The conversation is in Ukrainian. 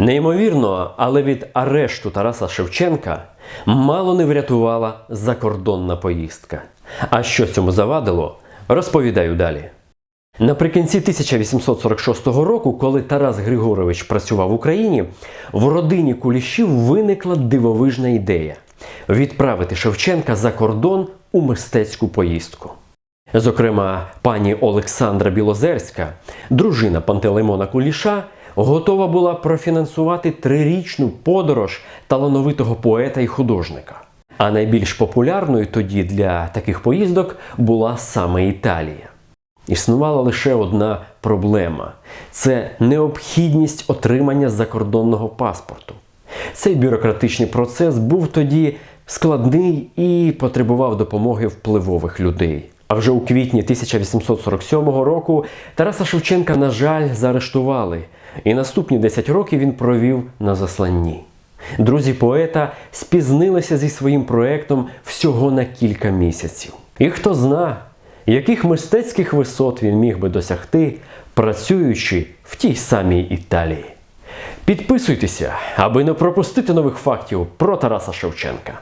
Неймовірно, але від арешту Тараса Шевченка мало не врятувала закордонна поїздка. А що цьому завадило, розповідаю далі. Наприкінці 1846 року, коли Тарас Григорович працював в Україні, в родині Кулішів виникла дивовижна ідея відправити Шевченка за кордон у мистецьку поїздку. Зокрема, пані Олександра Білозерська, дружина Пантелеймона Куліша, готова була профінансувати трирічну подорож талановитого поета і художника. А найбільш популярною тоді для таких поїздок була саме Італія. Існувала лише одна проблема це необхідність отримання закордонного паспорту. Цей бюрократичний процес був тоді складний і потребував допомоги впливових людей. А вже у квітні 1847 року Тараса Шевченка, на жаль, заарештували, і наступні 10 років він провів на засланні. Друзі поета спізнилися зі своїм проектом всього на кілька місяців. І хто зна, яких мистецьких висот він міг би досягти, працюючи в тій самій Італії. Підписуйтеся, аби не пропустити нових фактів про Тараса Шевченка.